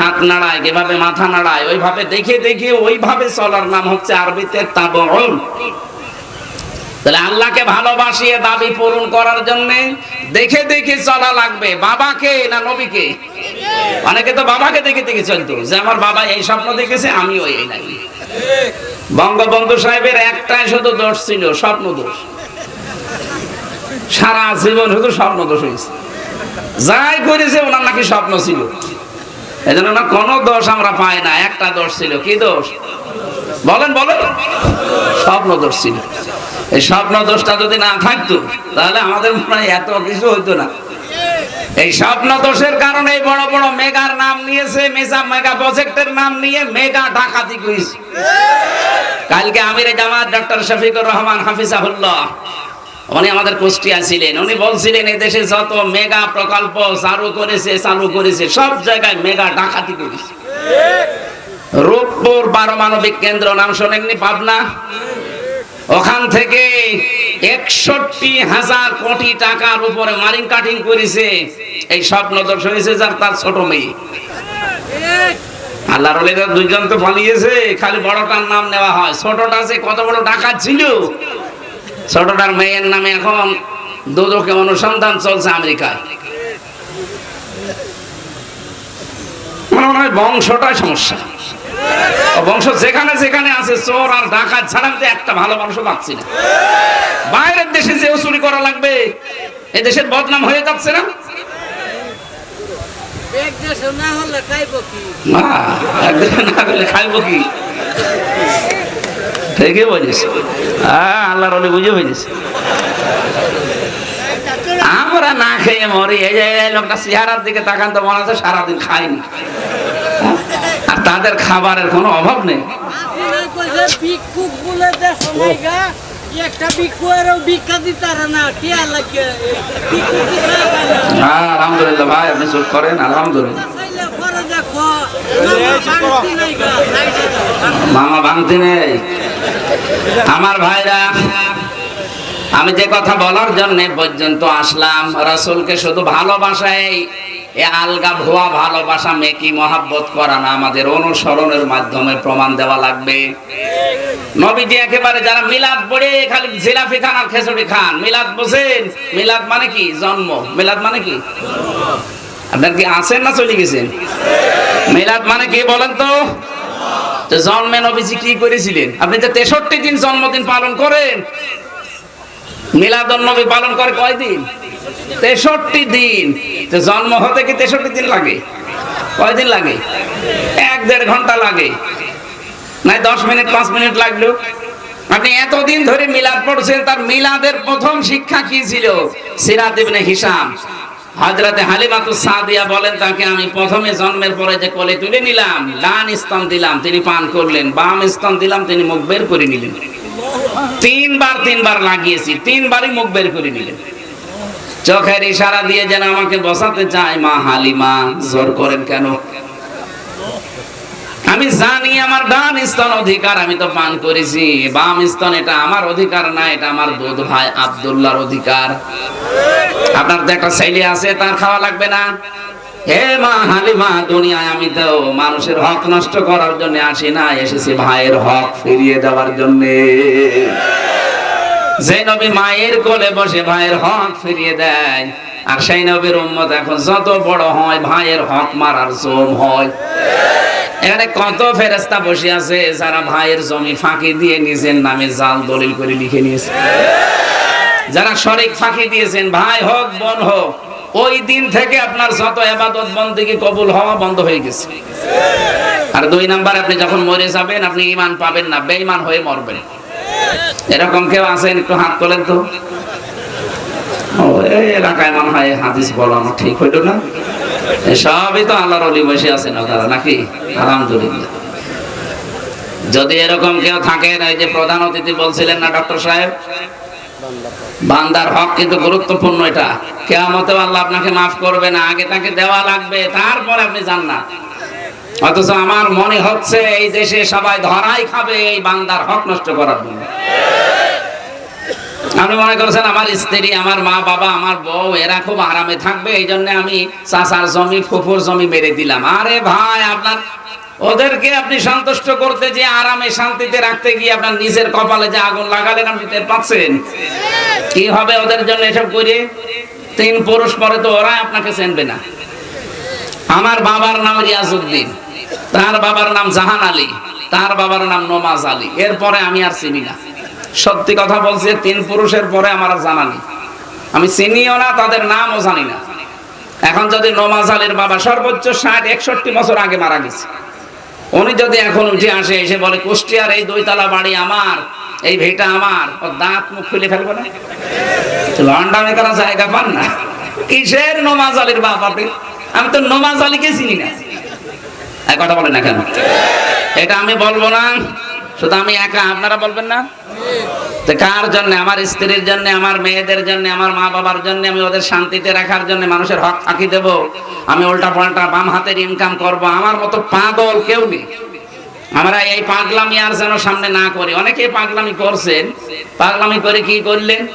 হাত নাড়ায়, কীভাবে মাথা নাড়ায়, ওইভাবে দেখে দেখে ওইভাবে চলার নাম হচ্ছে আরবিতে তাহলে আল্লাহকে ভালোবাসিয়ে দাবি পূরণ করার জন্য দেখে দেখে চলা লাগবে, বাবাকে না নবীকে? অনেকে তো বাবাকে দেখে দেখে চলতো, যে আমার বাবা এই স্বপ্ন দেখেছে নাই। বঙ্গবন্ধু সাহেবের একটাই শুধু দোষ ছিল, স্বপ্ন দোষ। সারা জীবন শুধু স্বপ্ন দোষ হয়েছে। যাই করেছে, ওনার নাকি স্বপ্ন ছিল। এই জন্য কোনো দোষ আমরা পাই না, একটা দোষ ছিল। কি দোষ? বলেন বলেন। স্বপ্ন দোষ ছিল। এই স্বপ্ন দোষটা যদি না থাকতো, তাহলে আমাদের মনে এত কিছু হইতো না। এই স্বপ্ন দোষের কারণে বড় বড় মেগার নাম নিয়েছে মেসা মেগা প্রজেক্টের নাম নিয়ে মেগা ডাকাতি করেছে। কালকে আমির জামাত ডক্টর শফিকুর রহমান হাফিজাহুল্লাহ উনি আমাদের কুষ্টিয়া ছিলেন। উনি বলছিলেন এই দেশে যত মেগা প্রকল্প চালু করেছে চালু করেছে, সব জায়গায় মেগা ডাকাতি করেছে। রূপপুর পারমাণবিক কেন্দ্র, নাম শোনেননি পাবনা? ওখান থেকে একষট্টি হাজার কোটি টাকার উপরে মারিং কাটিং করেছে। এই স্বপ্ন দোষ হয়েছে যার, তার ছোট মেয়ে। আল্লাহর ওলিরা দুইজন তো পালিয়েছে, খালি বড়টার নাম নেওয়া হয়। ছোটটা যে কত বড় ডাকাত ছিল ছোটটার মেয়ের নামে এখন দুদকে অনুসন্ধান চলছে আমেরিকায়। আমার মনে বংশটাই সমস্যা। বংশ যেখানে যেখানে আছে চোর আর ডাকাত ছাড়া আমি একটা ভালো মানুষ পাচ্ছি না। বাইরের দেশে যে চুরি করা লাগবে এই দেশের বদনাম হয়ে যাচ্ছে না এক দেশে না হলে খাইব কি? ঠিকই বলিস হ্যাঁ আল্লাহর অলি বুঝে আমরা না খেয়ে মরি এই যে লোকটা চেহারার দিকে তাকান তো মনে হচ্ছে সারাদিন খাইনি আর তাদের খাবারের কোনো অভাব নেই। আলহামদুলিল্লাহ ভাই আপনি চুপ করেন আলহামদুলিল্লাহ। মামা ভাঙতি নেই। আমার ভাইরা, আমি যে কথা বলার জন্য পর্যন্ত আসলাম, রসুলকে শুধু ভালোবাসায় এ আলগা ভুয়া ভালোবাসা মেকি মহাব্বত করা না, আমাদের অনুসরণের মাধ্যমে প্রমাণ দেওয়া লাগবে। নবীজি একেবারে যারা মিলাদ পড়ে, খালি জিলাফি খান আর খেচুড়ি খান। মিলাদ বোঝেন? মিলাদ মানে কি? জন্ম। মিলাদ মানে কি? আপনার কি আছেন না চলে গেছেন? মিলাদ মানে কি বলেন তো? তো জন্মে নবীজি কি করেছিলেন? আপনি যে তেষট্টি দিন জন্মদিন পালন করেন। মিলাদন নবী পালন করে কয়দিন? তেষট্টি দিন। তো জন্ম হতে কি তেষট্টি দিন লাগে? কয়দিন লাগে? এক দেড় ঘণ্টা লাগে। নাই দশ মিনিট, পাঁচ মিনিট লাগল। আপনি এতদিন ধরে মিলাদ পড়ছেন, তার মিলাদের প্রথম শিক্ষা কি ছিল? সিরাত ইবনে হিসাম। হযরতে হালিমাতু সাদিয়া বলেন তাকে, আমি প্রথমে জন্মের পরে যে কোলে তুলে নিলাম ডান স্তন দিলাম, তিনি পান করলেন, বাম স্তন দিলাম, তিনি মুখ বের করে নিলেন। তিনবার তিনবার লাগিয়েছি, তিনবারই মুখ বের করে নিলেন। চোখের ইশারা দিয়ে যেন আমাকে বসাতে চায় মা হালিমা, জোর করেন কেন? আমি জানি আমার ডান স্তন অধিকার, আমি তো পান করেছি। বাম স্তন এটা আমার অধিকার না, এটা আমার দুধ ভাই আব্দুল্লাহর অধিকার। আপনার তো একটা ছেলে আছে, তার খাওয়া লাগবে না। হে মা হালিমা, দুনিয়ায় আমি তো মানুষের হক নষ্ট করার জন্য আসি না, এসেছি ভাইয়ের হক ফিরিয়ে দেওয়ার জন্য। যে নবী মায়ের কোলে বসে ভাইয়ের হক ফিরিয়ে দেয়। আর সেই নবীর উম্মত এখন যত বড় হয়, ভাইয়ের হক মারার জম হয়। এখানে কত ফেরেস্তা বসে আছে, যারা ভাইয়ের জমি ফাঁকি দিয়ে নিজের নামে জাল দলিল করে লিখে নিয়েছে। যারা শরিক ফাঁকি দিয়েছেন, ভাই হোক, বোন হোক, ওই দিন থেকে আপনার যত এবাদত বন্দিকে কবুল হওয়া বন্ধ হয়ে গেছে। আর দুই নাম্বার, আপনি যখন মরে যাবেন, আপনি ইমান পাবেন না, বেঈমান হয়ে মরবেন। এরকম কেউ আছেন? একটু হাত তোলেন তো। এলাকায় মনে হয় হাদিস বলা আমার ঠিক হইতো না। সবই তো আল্লাহর অলি বসে আছেন ওনারা নাকি? আলহামদুলিল্লাহ। যদি এরকম কেউ থাকেন, এই যে প্রধান অতিথি বলছিলেন না, ডক্টর সাহেব? বান্দার হক কিন্তু গুরুত্বপূর্ণ এটা। কেয়ামতে আল্লাহ আপনাকে মাফ করবে না, আগে তাকে দেওয়া লাগবে, তারপরে আপনি যান না অথচ আমার মনে হচ্ছে এই দেশে সবাই ধরাই খাবে, এই বান্দার হক নষ্ট করার জন্য। আপনি মনে করছেন আমার স্ত্রী, আমার মা বাবা, আমার বউ, এরা খুব আরামে থাকবে, এই জন্য আমি চাষার জমি, ফুফুর জমি মেরে দিলাম। আরে ভাই, আপনার ওদেরকে আপনি সন্তুষ্ট করতে যে আরামে শান্তিতে রাখতে গিয়ে আপনার নিজের কপালে যে আগুন লাগালেন, আপনি টের পাচ্ছেন? কি হবে ওদের জন্য এসব করে তিন পুরুষ পরে তো ওরা আপনাকে চেনবে না। আমার বাবার নাম রিয়াজউদ্দিন। তার বাবার নাম জাহান আলী, তার বাবার নাম নমাজ আলী। এরপরে আমি আর চিনি না। সত্যি কথা বলছি তিন পুরুষের পরে আমার আর জানা নেই। আমি চিনিও না, তাদের নামও জানি না। এখন যদি নমাজ আলীর বাবা সর্বোচ্চ ষাট, একষট্টি বছর আগে মারা গেছে, উনি যদি এখন উঠে আসে, এসে বলে, কুষ্টিয়ার এই দুইতলা বাড়ি আমার, এই ভিটা আমার, ওর দাঁত মুখ খুলে ফেলব না? লন্ডনে করা জায়গা পান না। কিসের নমাজ আলীর আপনি? আমি তো নমাজ আলীকে চিনি না। কথা বলেন না কেন? এটা আমি বলব না। শুধু আমি একা, আপনারা বলবেন না? কার জন্য? আমার স্ত্রীর জন্য, আমার মেয়েদের জন্য, আমার মা বাবার জন্য আমি ওদের শান্তিতে রাখার জন্য মানুষের হক ফাঁকি দেব? আমি উল্টা পাল্টা বাম হাতের ইনকাম করব? আমার মতো পাগল কেউ নেই। আমরা এই পাগলামি আর যেন সামনে না করি। অনেকে পাগলামি করছেন। পাগলামি করে কি করলেন?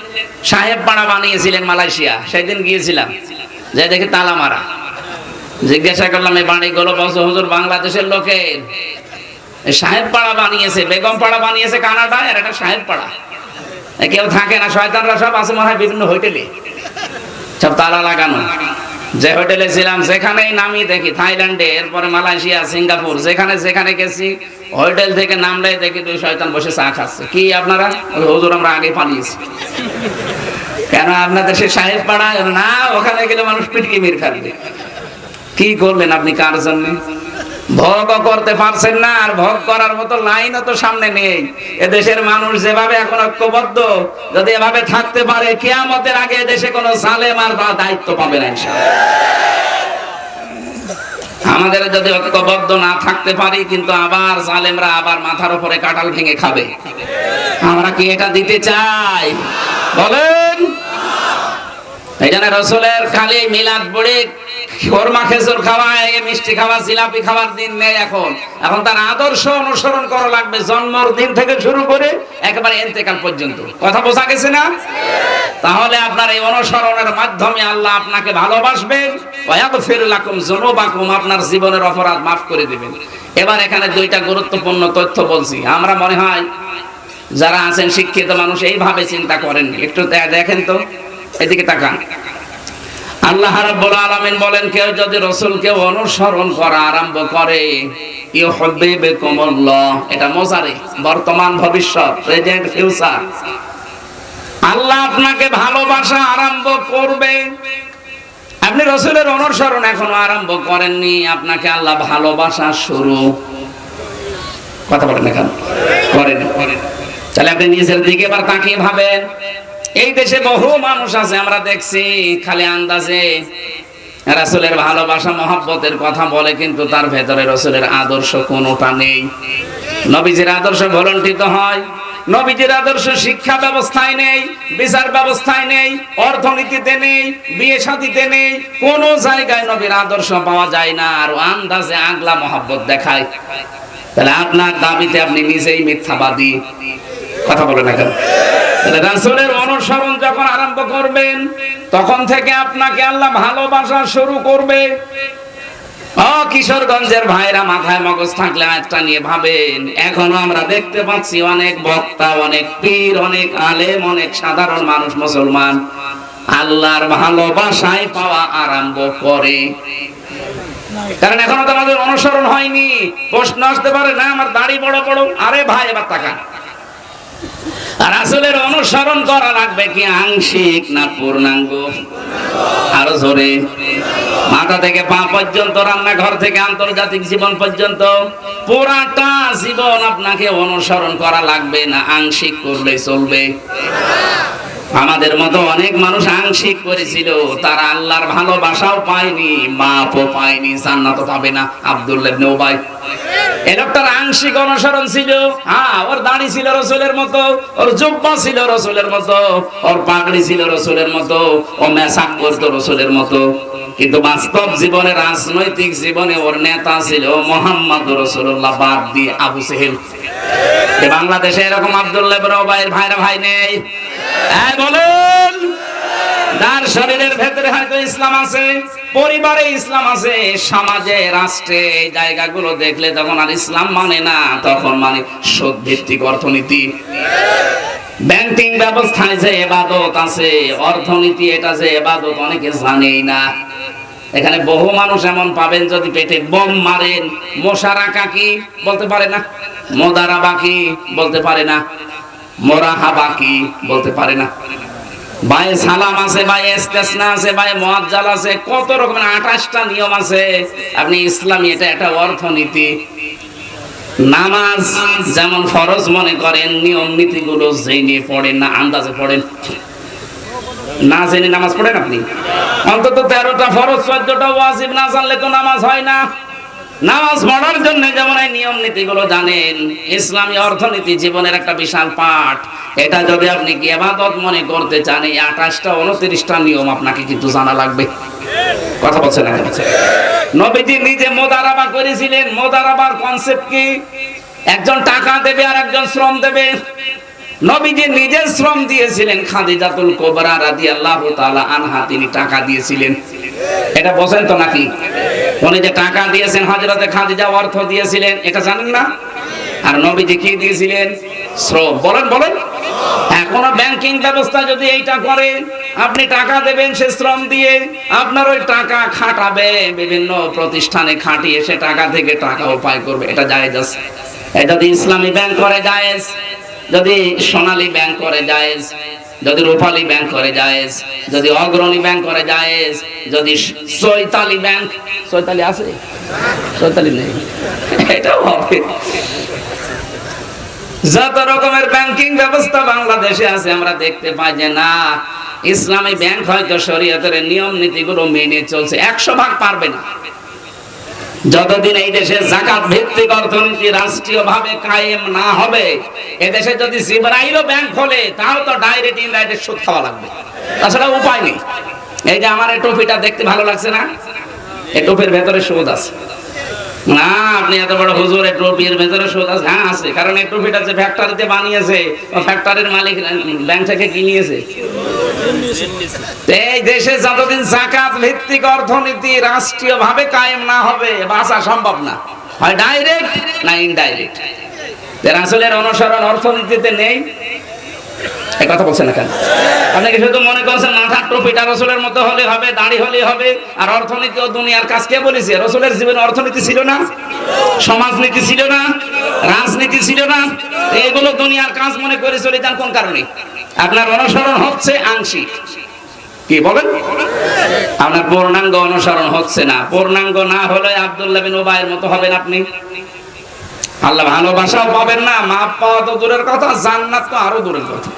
সাহেব পাড়া বানিয়েছিলেন মালয়েশিয়া। সেদিন গিয়েছিলাম। যে দেখি তালা মারা। জিজ্ঞাসা করলাম এই বাড়িগুলো বলছে হুজুর বাংলাদেশের লোকের সাহেব পাড়া বানিয়েছে, বেগম পাড়া বানিয়েছে কানাডায়, আর এটা সাহেব পাড়া। কেউ থাকে না, শয়তানরা সব আছে মনে হয় বিভিন্ন হোটেলে। সব তালা লাগানো। যে হোটেলে ছিলাম, সেখানেই নামি দেখি থাইল্যান্ডে, এরপরে মালয়েশিয়া, সিঙ্গাপুর, যেখানে যেখানে গেছি, হোটেল থেকে নামলে দেখি দুই শয়তান বসে চা খাচ্ছে। কি আপনারা? হুজুর, আমরা আগে পালিয়েছি। কেন আপনাদের সে সাহেব পাড়া না, ওখানে গেলে মানুষ পিটকি মেরে ফেলবে। কি করলেন আপনি কার জন্য? ভোগ করতে পারছেন না, আর ভোগ করার মতো লাইনও তো সামনে নেই। এদেশের মানুষ যেভাবে এখন ঐক্যবদ্ধ, যদি এভাবে থাকতে পারে, কেয়ামতের আগে দেশে কোনো সালেম আর দায়িত্ব পাবে না আমাদের যদি ঐক্যবদ্ধ না থাকতে পারি, কিন্তু আবার জালেমরা আবার মাথার উপরে কাটাল ভেঙে খাবে। আমরা কি এটা দিতে চাই? বলেন! এই রসুলের খালি মিলাদ পড়ে খোরমা খেজুর খাওয়া, এই মিষ্টি খাওয়া, জিলাপি খাওয়ার দিন নেই এখন। এখন তার আদর্শ অনুসরণ করা লাগবে, জন্মর দিন থেকে শুরু করে একেবারে এতেকাল পর্যন্ত। কথা বোঝা গেছে না? তাহলে আপনার এই অনুসরণের মাধ্যমে আল্লাহ আপনাকে ভালোবাসবেন, ওয়াগফির লাকুম যুনুবাকুম, আপনার জীবনের অপরাধ মাফ করে দিবেন। এবার এখানে দুইটা গুরুত্বপূর্ণ তথ্য বলছি। আমরা মনে হয় যারা আছেন শিক্ষিত মানুষ এইভাবে চিন্তা করেন একটু দেখেন তো। এদিকে তাকান। আল্লাহ রাব্বুল আলামিন বলেন, কেউ যদি রাসূলকে অনুসরণ করা আরম্ভ করে এটা মোজারে বর্তমান ভবিষ্যৎ প্রেজেন্ট ফিউচার আল্লাহ আপনাকে ভালোবাসা আরম্ভ করবে। আপনি রসুলের অনুসরণ এখনও আরম্ভ করেননি, আপনাকে আল্লাহ ভালোবাসা শুরু। কথা বলেন এখন করেন। তাহলে আপনি নিজের দিকে এবার তাকিয়ে ভাবেন। এই দেশে বহু মানুষ আছে, আমরা দেখছি, খালি আন্দাজে। রাসুলের ভালোবাসা, মহাব্বতের কথা বলে, কিন্তু তার ভেতরে রসুলের আদর্শ কোনোটা নেই। নবীজির আদর্শ ভলন্টিত হয়, নবীজির আদর্শ শিক্ষা ব্যবস্থায় নেই, বিচার ব্যবস্থায় নেই, অর্থনীতিতে নেই, বিয়ে শাদিতে নেই, কোন জায়গায় নবীর আদর্শ পাওয়া যায় না, আর আন্দাজে আগলা মহাব্বত দেখায়। তাহলে আপনার দাবিতে আপনি নিজেই মিথ্যাবাদী। কথা বলে না কেন রাসূলের অনুসরণ যখন আরম্ভ করবেন, তখন থেকে আপনাকে আল্লাহ ভালোবাসা শুরু করবে। কিশোরগঞ্জের ভাইরা মাথায় মগজ থাকলে নিয়ে ভাবেন, এখনও আমরা দেখতে পাচ্ছি অনেক বক্তা, অনেক পীর, অনেক আলেম, অনেক সাধারণ মানুষ মুসলমান। আল্লাহর ভালোবাসায় পাওয়া আরম্ভ করে। কারণ এখনও তো আমাদের অনুসরণ হয়নি। প্রশ্ন আসতে পারে, না, আমার দাড়ি বড় বড়। আরে ভাই, এবার তাকান। আর আসলের অনুসরণ করা লাগবে কি? আংশিক না পূর্ণাঙ্গ? আরও জোরে। মাথা থেকে পা পর্যন্ত, রান্নাঘর থেকে আন্তর্জাতিক জীবন পর্যন্ত, পুরাটা জীবন আপনাকে অনুসরণ করা লাগবে না, আংশিক করলে চলবে। আমাদের মতো অনেক মানুষ আংশিক করেছিল, তারা আল্লাহর ভালোবাসাও পায়নি, মাপও পায়নি জান্নাত পাবে না। আব্দুল্লাহ ইবনে উবাই। এই লোকটার আংশিক অনুসরণ ছিল। হ্যাঁ ওর দাড়ি ছিল রসুলের মতো, ওর জুব্বা ছিল রসুলের মতো, ওর পাগড়ি ছিল রসুলের মতো, ও মেসাক করতো রসুলের মতো। কিন্তু বাস্তব জীবনে, রাজনৈতিক জীবনে ওর নেতা ছিল মোহাম্মদ রসুল্লাহ বাদ দিয়ে আবু সেহেল। বাংলাদেশে এরকম আব্দুল্লাহ উবাইয়ের ভাইরা ভাই নেই। বলুন। তার শরীরের ভেতরে হয়তো ইসলাম আছে, পরিবারে ইসলাম আছে, সমাজে, রাষ্ট্রে জায়গাগুলো দেখলে তখন আর ইসলাম মানে না, তখন মানে ভিত্তিক অর্থনীতি। ব্যাংকিং ব্যবস্থায় যে এবাদত আছে, অর্থনীতি এটা যে এবাদত, অনেকে জানেই না। এখানে বহু মানুষ এমন পাবেন যদি পেটে বোম মারেন। মশারা কাকি বলতে পারে না। মোদারা বাকি বলতে পারে না। মোরাহা বাকি বলতে পারে না। বায়ে সালাম আছে বায়ে ইস্তেসনা আছে বায়ে মুআজ্জাল আছে, কত রকমের 28টা নিয়ম আছে। আপনি ইসলামী, এটা একটা অর্থনীতি। নামাজ যেমন ফরজ মনে করেন, নিয়ম নীতিগুলো জেনে পড়েন না, আন্দাজে পড়েন। না জেনে নামাজ পড়েন আপনি? অন্তত তেরোটা ফরজ, চোদ্দটা ওয়াজিব না জানলে তো নামাজ হয় না। নামাজ পড়ার জন্য যেমন এই নিয়ম নীতিগুলো জানেন, ইসলামী অর্থনীতি জীবনের একটা বিশাল পাঠ। এটা যদি আপনি কি এবাদত মনে করতে চান, এই আঠাশটা, উনত্রিশটা নিয়ম আপনাকে কিন্তু জানা লাগবে। কথা বলছেন? নবীজি নিজে মোদারাবা করেছিলেন। মোদারাবার কনসেপ্ট কি? একজন টাকা দেবে আর একজন শ্রম দেবে। নবীজি নিজে শ্রম দিয়েছিলেন খাদিজাতুল কোবরা রাদিয়াল্লাহু তাআলা আনহা, তিনি টাকা দিয়েছিলেন। এটা বোঝেন তো নাকি? উনি যে টাকা দিয়েছেন, হযরতে খাদিজা অর্থ দিয়েছিলেন, এটা জানেন না? আর নবীজি কি দিয়েছিলেন? শ্রম। বলেন বলেন। এখনও ব্যাংকিং ব্যবস্থা যদি এইটা করে, আপনি টাকা দেবেন সে শ্রম দিয়ে, আপনার ওই টাকা খাটাবে, বিভিন্ন প্রতিষ্ঠানে খাটিয়ে সে টাকা থেকে টাকা উপায় করবে, এটা জায়েজ আছে। এই যদি ইসলামী ব্যাংক করে, জায়েজ। যদি সোনালী ব্যাংক করে জায়েজ, যদি রূপালী ব্যাংক করে জায়েজ, যদি অগ্রণী ব্যাংক করে জায়েজ, যদি চৈতালি ব্যাংক চৈতালি আছে? চৈতালি নেই। এটাও হবে। যত রকমের ব্যাংকিং ব্যবস্থা বাংলাদেশে আছে, আমরা দেখতে পাই যে না, ইসলামী ব্যাংক হয়তো শরীয়তের নিয়ম নীতিগুলো মেনে চলছে। একশো ভাগ পারবে না। যতদিন এই দেশে জাকাত ভিত্তিক অর্থনীতি রাষ্ট্রীয় ভাবে কায়েম না হবে এদেশে যদি জিবরাইল ব্যাংক খোলে, তাও তো ডাইরেক্ট ইনডাইরেক্ট সুদ খাওয়া লাগবে। তাছাড়া উপায় নেই। এই যে আমার এই টুপিটা দেখতে ভালো লাগছে না? এই টুপির ভেতরে সুদ আছে। না, আপনি এত বড় হুজুর, এই টুপির ভেতরে হ্যাঁ আছে। কারণ এই টুপিটা যে ফ্যাক্টরিতে বানিয়েছে, ও ফ্যাক্টরির মালিক ব্যাংক থেকে কিনিয়েছে এই দেশে যতদিন জাকাত ভিত্তিক অর্থনীতি রাষ্ট্রীয় ভাবে কায়েম না হবে বাঁচা সম্ভব না। হয় ডাইরেক্ট না ইনডাইরেক্ট রাসূলের অনুসরণ অর্থনীতিতে নেই। এই কথা বলছেন না কেন? আপনি কি শুধু মনে করছেন মাথার টুপিটা রসুলের মতো হলে হবে, দাড়ি হলে হবে, আর অর্থনীতি ও দুনিয়ার কাজ কে বলেছে? রসুলের জীবনে অর্থনীতি ছিল না, সমাজনীতি ছিল না, রাজনীতি ছিল না, এগুলো দুনিয়ার কাজ মনে করে চলে যান কোন কারণে? আপনার অনুসরণ হচ্ছে আংশিক। কি বলেন? আপনার পূর্ণাঙ্গ অনুসরণ হচ্ছে না। পূর্ণাঙ্গ না হলে আব্দুল্লাহ বিন ওবায়ের মতো হবেন আপনি। আল্লাহ ভালোবাসাও পাবেন না, মাপ পাওয়া তো দূরের কথা, জান্নাত তো আরও দূরের কথা।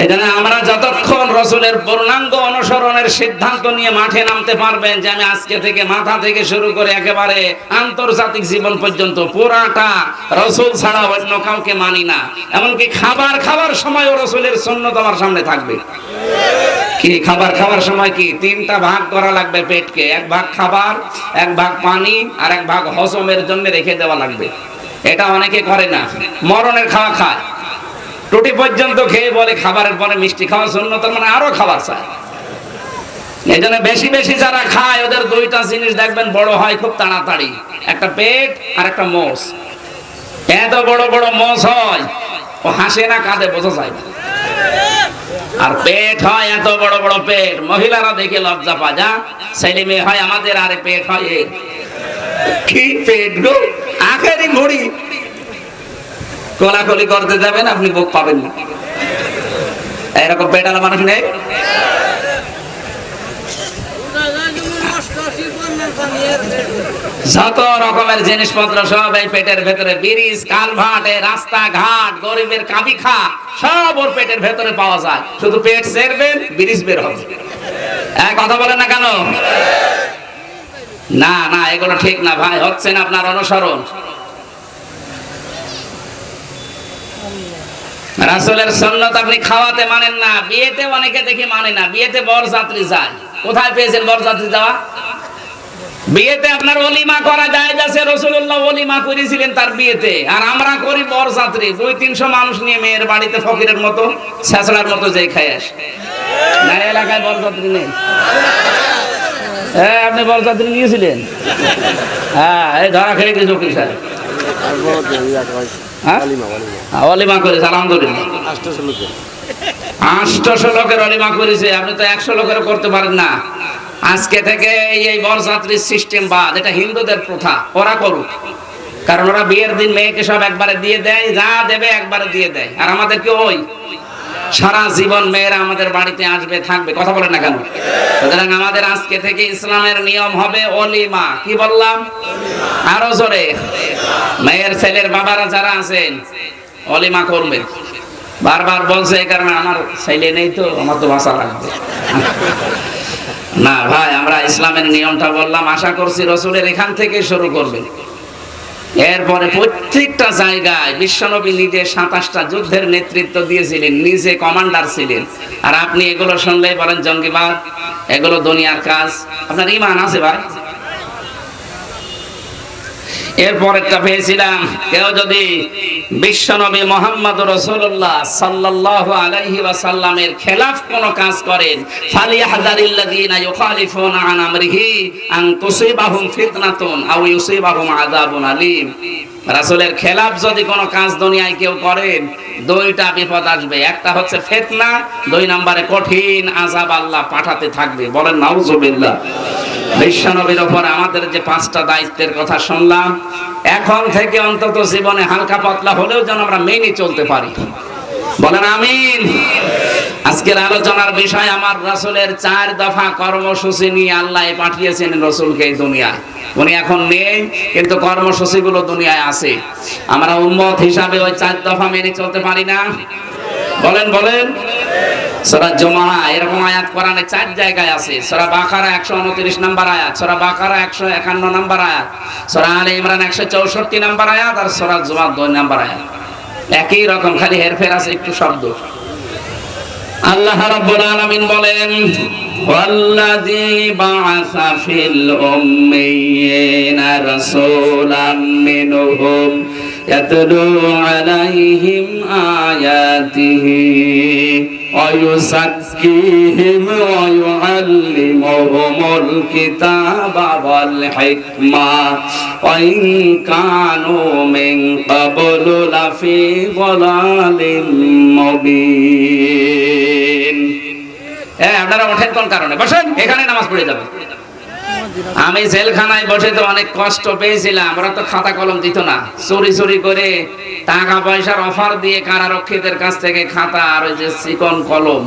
এই জন্য আমরা যতক্ষণ রসুলের পূর্ণাঙ্গ অনুসরণের সিদ্ধান্ত নিয়ে মাঠে নামতে পারবেন যে আমি আজকে থেকে মাথা থেকে শুরু করে একেবারে আন্তর্জাতিক জীবন পর্যন্ত পুরাটা রসুল ছাড়া অন্য কাউকে মানি না। এমনকি খাবার খাবার সময়ও রসুলের সন্ন্যত আমার সামনে থাকবে। কি খাবার খাওয়ার সময় কি? তিনটা ভাগ করা লাগবে পেটকে। এক ভাগ খাবার, এক ভাগ পানি আর এক ভাগ হজমের জন্য রেখে দেওয়া লাগবে। এটা অনেকে করে না। মরণের খাওয়া খায়। টুটি পর্যন্ত খেয়ে বলে খাবারের পরে মিষ্টি খাওয়া শূন্য তার মানে আরও খাবার চায় এই জন্য বেশি বেশি যারা খায়, ওদের দুইটা জিনিস দেখবেন, বড় হয় খুব তাড়াতাড়ি। একটা পেট আর একটা মোষ। এত বড় বড় মোষ হয়, ও হাসে না, কাঁদে, বোঝা যায় না। আর পেট হয় এত বড় বড় পেট, মহিলারা দেখে লজ্জা পা যা ছেলে মেয়ে হয়, আমাদের আরে পেট হয় কি পেট গো? আখেরি মুড়ি। কোলাকুলি করতে যাবেন, আপনি বুক পাবেন না। এরকম পেটালা মানুষ নেই? যত রকমের জিনিসপত্র সব এই পেটের ভেতরে, ব্রিজ কালভাট রাস্তা ঘাট গরিবের কাবি খা, সব ওর পেটের ভেতরে পাওয়া যায়। শুধু পেট সেরবেন, ব্রিজ বের হবে। এক কথা বলেন না কেন? না না, এগুলো ঠিক না ভাই, হচ্ছে না আপনার অনুসরণ। রাসূলের সুন্নাত আপনি খাওয়াতে মানেন না বিয়েতে অনেকে দেখি মানে না বিয়েতে বর বরযাত্রী যায়। কোথায় পেয়েছেন বরযাত্রী যাওয়া? বিয়েতে আপনার অলিমা করা যায় যা আছে রসুল্লাহ অলিমা করেছিলেন তার বিয়েতে। আর আমরা করি বর বরযাত্রী দুই তিনশো মানুষ নিয়ে মেয়ের বাড়িতে ফকিরের মতো ছেঁচড়ার মতো যেই খাই আসে। না এলাকায় বরযাত্রী নেই। হ্যাঁ আপনি বরযাত্রী নিয়েছিলেন? হ্যাঁ এই ধরা খেয়ে গেছে? হ্যাঁ, তো একশো লোকের করতে পারেন না। আজকে থেকে এই সিস্টেম বাদ, এটা হিন্দুদের প্রথা করুক। কারণ ওরা বিয়ের দিন মেয়েকে সব একবারে দিয়ে দেয়, যা দেবে একবারে দিয়ে দেয়। আর আমাদের কেউ ওই? সারা জীবন মেয়েরা আমাদের বাড়িতে আসবে, থাকবে। কথা বলেন না কেন? সুতরাং আমাদের আজকে থেকে ইসলামের নিয়ম হবে অলিমা। কি বললাম? আরও জোরে। মেয়ের ছেলের বাবারা যারা আছেন, অলিমা করবেন বারবার বলছে এই কারণে আমার ছেলে নেই তো, আমার তো ভাষা লাগবে। না ভাই, আমরা ইসলামের নিয়মটা বললাম, আশা করছি রসুলের এখান থেকে শুরু করবেন এরপরে প্রত্যেকটা জায়গায় বিশ্বনবী নিজে সাতাশটা যুদ্ধের নেতৃত্ব দিয়েছিলেন, নিজে কমান্ডার ছিলেন। আর আপনি এগুলো শুনলেই বলেন, জঙ্গিবাদ, এগুলো দুনিয়ার কাজ। আপনার ইমান আছে ভাই? এরপরেরটা পেয়েছিলাম। কেউ যদি বিশ্বনবী মোহাম্মদ রসুল্লাহ সাল্লাল্লাহু আলাইহি ওয়াসাল্লামের খেলাফ কোন কাজ করেন ইউখালিফুনা আন আমরিহি আন তুসিবাহুম ফিতনাতুন আও ইউসিবাহুম আযাবুন আলীম। রাসূলের খেলাফ যদি কোনো কাজ দুনিয়ায় কেউ করেন, দুইটা বিপদ আসবে। একটা হচ্ছে ফিতনা, দুই নম্বরে কঠিন আযাব আল্লাহ পাঠাতে থাকবে। বলেন, নাউজুবিল্লাহ। বিশ্বনবীর ওপর আমাদের যে পাঁচটা দায়িত্বের কথা শুনলাম, এখন থেকে অন্তত জীবনে হালকা পাতলা হলেও যেন আমরা মেনে চলতে পারি। বলেন আমিন। আজকের আলোচনার বিষয় আমার রসুলের চার দফা কর্মসূচি নিয়ে আল্লাহ পাঠিয়েছেন রসুলকে দুনিয়ায়। উনি এখন নেই, কিন্তু কর্মসূচিগুলো দুনিয়ায় আছে। আমরা উম্মত হিসাবে ওই চার দফা মেনে চলতে পারি না। বলেন বলেন। সূরা জুমা এরকম আয়াত কোরআনে চার জায়গায় আছে। সূরা বাকারা 129 নম্বর আয়াত, সূরা বাকারা 151 নম্বর আয়াত, সূরা আলে ইমরান 164 নম্বর আয়াত আর সূরা জুমা 2 নম্বর আয়াত। একই রকম, খালি হেরফের আছে, একটু শব্দ। আল্লাহ রাব্বুল আলামিন বলেন, ওয়াল্লাযী বাআসা ফিল উম্মিয়িনা রাসূলাম মিনহুম ইয়াতলু আলাইহিম আয়াতিহি। ويزكيهم ويعلمهم الكتاب والحكمة وإن كانوا من قبل لفي ضلال مبين হ্যাঁ আপনারা ওঠেন কোন কারণে বসেন এখানে নামাজ পড়ে যাবেন আমি জেলখানায় বসে তো অনেক কষ্ট পেয়েছিলাম। ওরা তো খাতা কলম দিত না। চুরি চুরি করে টাকা পয়সার অফার দিয়ে কারারক্ষীদের কাছ থেকে খাতা আর ওই যে চিকন কলম,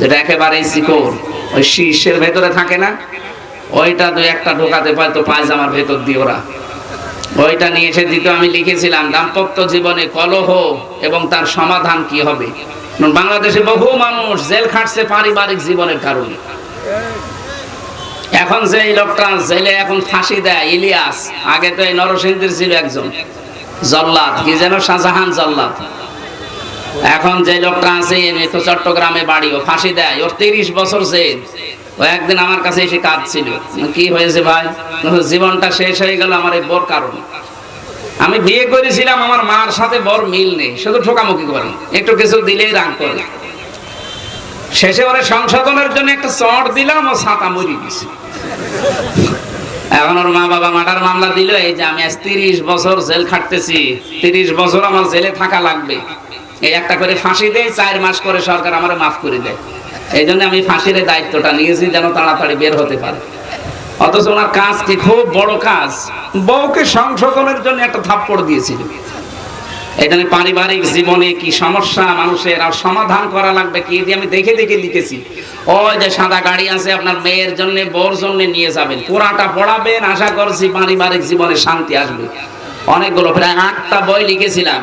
যেটা একেবারেই চিকন, ওই শীর্ষের ভেতরে থাকে না? ওইটা দুই একটা ঢোকাতে পারতো পায়জামার ভেতর দিয়ে ওরা। ওইটা নিয়ে এসে দিত আমি লিখেছিলাম, দাম্পত্য জীবনে কলহ এবং তার সমাধান কি হবে? বাংলাদেশে বহু মানুষ জেল খাটছে পারিবারিক জীবনের কারণে। এখন যে এই লোকটা, জেলে এখন ফাঁসি দেয়, ইলিয়াস। আগে তো এই নরসিংদীর ছিল একজন। জল্লাদ, কি যেন শাহজাহান জল্লাদ। এখন যে লোকটা আছে তো চট্টগ্রামে বাড়ি ও ফাঁসি দেয়। ওর তিরিশ বছর জেল। ও একদিন আমার কাছে এসে কাঁদছিল। কি হয়েছে ভাই? জীবনটা শেষ হয়ে গেল আমার এই বোর কারণে। আমি বিয়ে করেছিলাম, আমার মার সাথে বর মিল নেই। শুধু ঠোকামুখি করে। একটু কিছু দিলেই রাগ করে। শেষে ওরা সংশোধনের জন্য একটা চট দিলাম, ও ছাতা মরি দিছে এখন ওর মা বাবা মাটার মামলা দিল, এই যে আমি আজ তিরিশ বছর জেল খাটতেছি, তিরিশ বছর আমার জেলে থাকা লাগবে। এই একটা করে ফাঁসি দেয় চার মাস করে সরকার আমার মাফ করে দেয়। এই জন্য আমি ফাঁসির দায়িত্বটা নিয়েছি যেন তাড়াতাড়ি বের হতে পারে। অথচ ওনার কাজ কি? খুব বড় কাজ। বউকে সংশোধনের জন্য একটা থাপ্পড় দিয়েছিল। এখানে পারিবারিক জীবনে কি সমস্যা মানুষের, আর সমাধান করা লাগবে কি? দিয়ে আমি দেখে দেখে লিখেছি। ওই যে সাদা গাড়ি আছে, আপনার মেয়ের জন্য বোর জন্য নিয়ে যাবেন। পুরাটা পড়াবেন, আশা করছি পারিবারিক জীবনে শান্তি আসবে। অনেকগুলো, প্রায় আটটা বই লিখেছিলাম।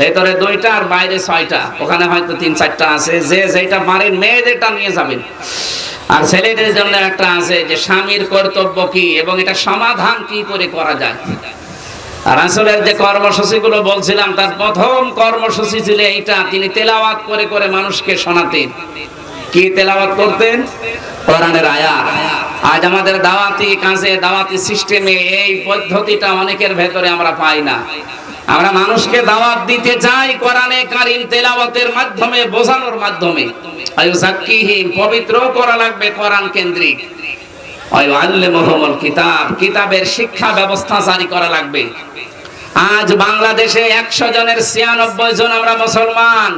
ভেতরে দুইটা আর বাইরে ছয়টা। ওখানে হয়তো তিন চারটা আছে। যে যেটা পারেন মেয়ে যেটা নিয়ে যাবেন। আর ছেলেদের জন্য একটা আছে যে স্বামীর কর্তব্য কি এবং এটা সমাধান কি করে করা যায়? আর আসলের যে কর্মসূচিগুলো বলছিলাম, তার প্রথম কর্মসূচি ছিল এইটা। তিনি তেলাওয়াত করে করে মানুষকে শোনাতেন। কি তেলাওয়াত করতেন? কোরআনের আয়াত। আজ আমাদের দাওয়াতি কাজে, দাওয়াতি সিস্টেমে এই পদ্ধতিটা অনেকের ভেতরে আমরা পাই না। আমরা মানুষকে দাওয়াত দিতে চাই কোরআনে কারিম তেলাওয়াতের মাধ্যমে, বোঝানোর মাধ্যমে। পবিত্র করা লাগবে কোরআন কেন্দ্রিক। কিতাব, কিতাবের শিক্ষা ব্যবস্থা জারি করা লাগবে। আজ বাংলাদেশে একশো জনের ছিয়ানব্বই জন আমরা মুসলমান।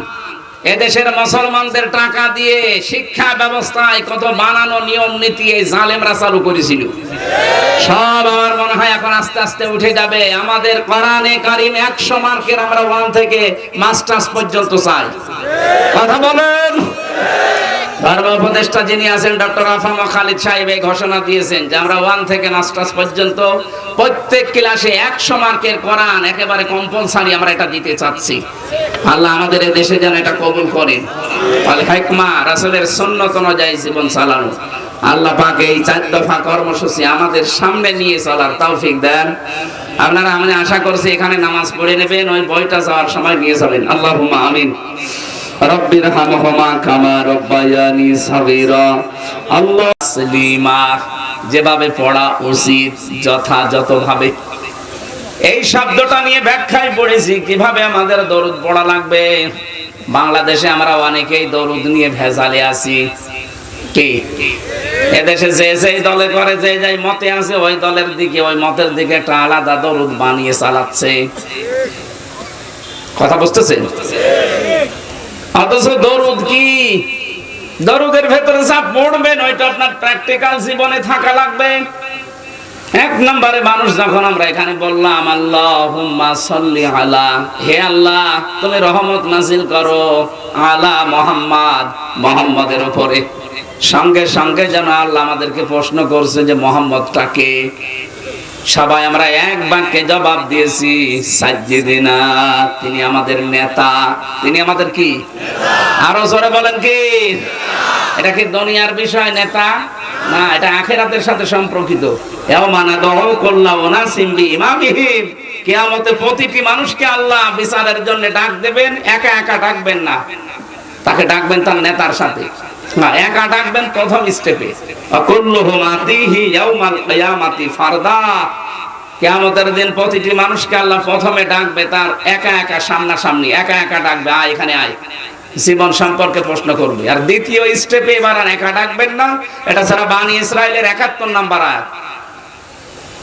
এদেশের মুসলমানদের টাকা দিয়ে শিক্ষা ব্যবস্থায় কত বানানো নিয়ম নীতি এই জালেমরা চালু করেছিল। সব আমার মনে হয় এখন আস্তে আস্তে উঠে যাবে। আমাদের কোরআনে কারিম একশো মার্কের আমরা ওয়ান থেকে মাস্টার্স পর্যন্ত চাই। কথা বলেন? যিনি আছেন, ডক্টর খালিদ সাহেব এই ঘোষণা দিয়েছেন যে আমরা ওয়ান থেকে মাস্টার্স পর্যন্ত প্রত্যেক ক্লাসে একশো মার্কের কোরআন একেবারে কম্পালসারি আমরা এটা দিতে চাচ্ছি। আল্লাহ আমাদের এই দেশে যেন এটা কবুল আল হেকমা সুন্নত অনুযায়ী জীবন চালানো। আল্লাহ পাক এই চার দফা কর্মসূচি আমাদের সামনে নিয়ে চলার তৌফিক দেন। আপনারা আমি আশা করছি এখানে নামাজ পড়ে নেবেন, ওই বইটা যাওয়ার সময় নিয়ে যাবেন। আল্লাহুম্মা আমিন। রব্বির হামহুমা কামা রব্বায়ানি সাগীরা। আল্লাহ সালিমা, যেভাবে পড়া উচিত যথাযথভাবে। এই শব্দটা নিয়ে ব্যাখ্যায় পড়েছি, কীভাবে আমাদের দরুদ পড়া লাগবে? বাংলাদেশে আমরা অনেকেই দরুদ নিয়ে ভেজালে আছি। কি? এদেশে যে যেই দলে করে, যে যাই মতে আছে, ওই দলের দিকে, ওই মতের দিকে একটা আলাদা দরুদ বানিয়ে চালাচ্ছে। কথা বুঝতেছেন? অথচ দরুদ কি? দরুদের ভেতরে যা পড়বেন ওইটা আপনার প্র্যাকটিক্যাল জীবনে থাকা লাগবে। এক নম্বরে মানুষ যখন আমরা এখানে বললাম, আল্লাহুম্মা সাল্লি আলা হে আল্লাহ, তুমি রহমত নাজিল করো, আলা মোহাম্মদ মোহাম্মদের উপরে। সঙ্গে সঙ্গে যেন আল্লাহ আমাদেরকে প্রশ্ন করছে যে মোহাম্মদটাকে সবাই আমরা এক বাক্যে জবাব দিয়েছি, সাজ্জিদিনা, তিনি আমাদের নেতা। তিনি আমাদের কি? আরও জোরে বলেন কি? এটা কি দুনিয়ার বিষয় নেতা? না, এটা আখেরাতের সাথে সম্পর্কিত। এও মানা দহ করলাম না সিম্বি ইমামিহিম কিয়ামতে প্রতিটি মানুষকে আল্লাহ বিচারের জন্য ডাক দেবেন, একা একা ডাকবেন না। তাকে ডাকবেন তার নেতার সাথে। কিয়ামতের দিন প্রতিটি মানুষকে আল্লাহ প্রথমে ডাকবে, তার একা একা সামনাসামনি, একা একা ডাকবে, আয়, এখানে আয়। জীবন সম্পর্কে প্রশ্ন করবে। আর দ্বিতীয় স্টেপে এবার আর একা ডাকবেন না, এটা ছাড়া বানি ইসরায়েলের একাত্তর নাম্বার আয়াত।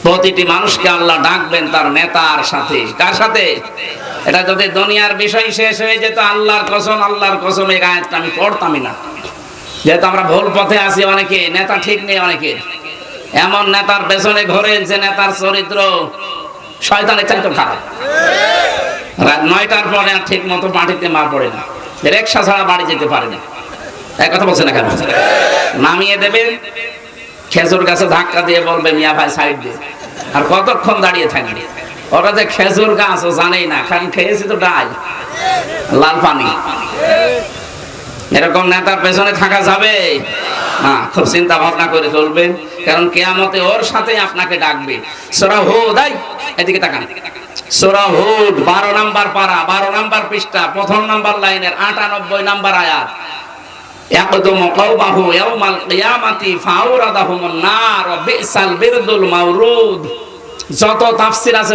প্রতিটি মানুষকে আল্লাহ ডাকবেন তার নেতার সাথে। কার সাথে? এটা যদি দুনিয়ার বিষয় শেষ হয়ে যেত, আল্লাহর কসম আল্লাহর কসম, এই আয়াতটা আমি পড়তামই না। যেহেতু আমরা ভুল পথে আছি অনেকে, নেতা ঠিক নেই অনেকে। এমন নেতার পেছনে ঘোরেন যে নেতার চরিত্র। শয়তানের চাইতে খারাপ। রাত নয়টার পরে আর ঠিক মতো মাটিতে মা পড়ে না। রেকশা ছাড়া বাড়ি যেতে পারে না। এক কথা বলছে না কেন? নামিয়ে দেবে, খেজুর গাছে ধাক্কা দিয়ে বলবে, মিয়া ভাই, সাইড দিয়ে আর কতক্ষণ দাঁড়িয়ে থাকবে? ওটা যে খেজুর গাছ জানেই না, কারণ খেয়েছি তো ডাল, লাল পানি। এরকম নেতার পেছনে থাকা যাবে? না, খুব চিন্তা ভাবনা করে চলবেন কারণ কেয়ামতে ওর সাথে আপনাকে ডাকবে। সোরা হুদ, আই, এদিকে তাকান। সোরা হুদ, বারো নাম্বার পারা, বারো নাম্বার পৃষ্ঠা, প্রথম নাম্বার লাইনের আটানব্বই নাম্বার আয়াত।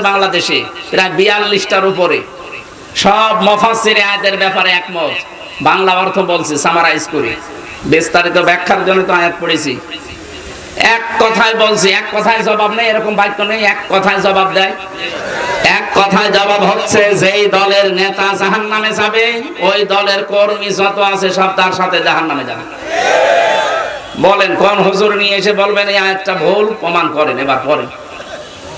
বাংলাদেশে, প্রায় বিয়াল্লিশটার উপরে। সব মফাসির আয়াতের ব্যাপারে একমত। বাংলা অর্থ বলছি সামারাইজ করি। বিস্তারিত ব্যাখ্যার জন্য তো আয়াত পড়েছি। এক কথায় বলছি, এক কথায় জবাব নেই, এরকম বাক্য নেই, এক কথায় জবাব দেয়। এক কথায় জবাব হচ্ছে, যেই দলের নেতা জাহান নামে যাবে, ওই দলের কর্মী যত আছে সব তার সাথে জাহান নামে যাবে। বলেন, কোন হুজুর নিয়ে এসে বলবেন, এই আয়াতটা ভুল, প্রমাণ করেন, এবার পরে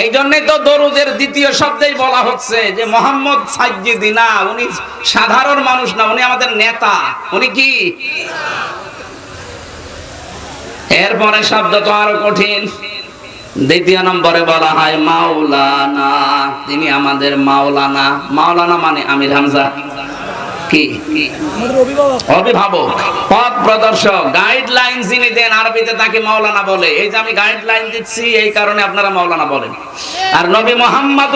এই জন্যই তো দরুদের দ্বিতীয় শব্দেই বলা হচ্ছে যে মোহাম্মদ সাজ্জিদি না, উনি সাধারণ মানুষ না, উনি আমাদের নেতা। উনি কি? এরপরে শব্দ তো আরও কঠিন। দ্বিতীয় নম্বরে বলা হয় মাওলানা। তিনি আমাদের মাওলানা। মাওলানা মানে আমির হামজা। অভিভাবক পথ প্রদর্শক গাইডলাইন যিনি দেন আরবিতে তাকে মাওলানা বলে। এই যে আমি গাইডলাইন দিচ্ছি, এই কারণে আপনারা মাওলানা বলেন। আর নবী মোহাম্মদ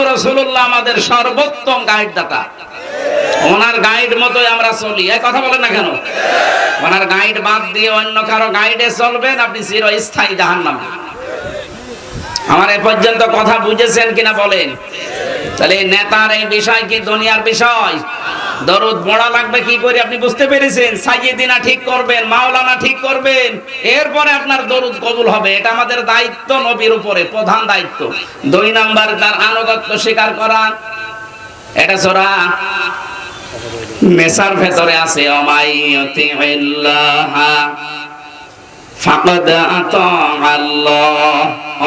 আমাদের সর্বোত্তম গাইড দাতা ওনার গাইড মতোই আমরা চলি। কথা বলেন না কেন? ওনার গাইড বাদ দিয়ে অন্য কারও গাইডে চলবেন, আপনি চিরস্থায়ী জাহান্নামে। আমার এ পর্যন্ত কথা বুঝেছেন কিনা বলেন? তাহলে নেতার এই বিষয় কি দুনিয়ার বিষয়? দরদ বড়া লাগবে কি করে আপনি বুঝতে পেরেছেন? সাইয়েদিনা ঠিক করবেন, মাওলানা ঠিক করবেন। এরপরে আপনার দরুদ কবুল হবে। এটা আমাদের দায়িত্ব নবীর উপরে, প্রধান দায়িত্ব। দুই নাম্বার, তার আনুগত্য স্বীকার করা। এটা সরা মেসার ভেতরে আছে অমাইয়তি ইল্লাহা ফাকাদ আতা আল্লাহ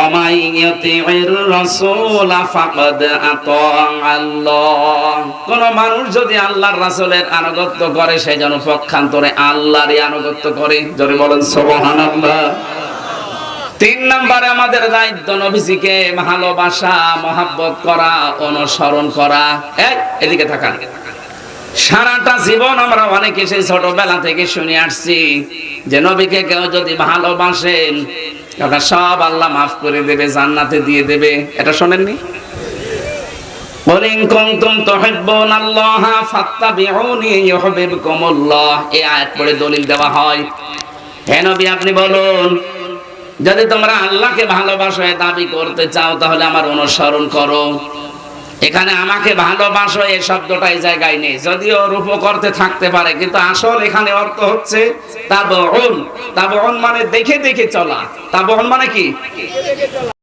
অমাইয়তির রাসূল ফাকাদ আতা আল্লাহ কোন মানুষ যদি আল্লাহর রাসূলের আনুগত্য করে সে যেন পক্ষান্তরে আল্লাহরই আনুগত্য করে। জোরে বলেন সুবহানাল্লাহ। তিন নম্বরে আমাদের দায়িত্ব নবীজিকে ভালোবাসা মহাব্বত করা অনুসরণ করা। এই, এদিকে থাকা সারাটা জীবন আমরা অনেকে সেই ছোটবেলা থেকে শুনে আসছি যে নবীকে কেউ যদি ভালোবাসেন আপনার সব আল্লাহ মাফ করে দেবে, জান্নাতে দিয়ে দেবে। এটা শোনেননি? আল্লাহকে ভালোবাসো দাবি করতে চাও, তাহলে আমার অনুসরণ করো। এখানে আমাকে ভালোবাসো এই শব্দটাই জায়গায় নেই। যদিও রূপ করতে থাকতে পারে, কিন্তু আসল এখানে অর্থ হচ্ছে তাবন তাবন মানে দেখে দেখে চলা। তাবউন মানে কি?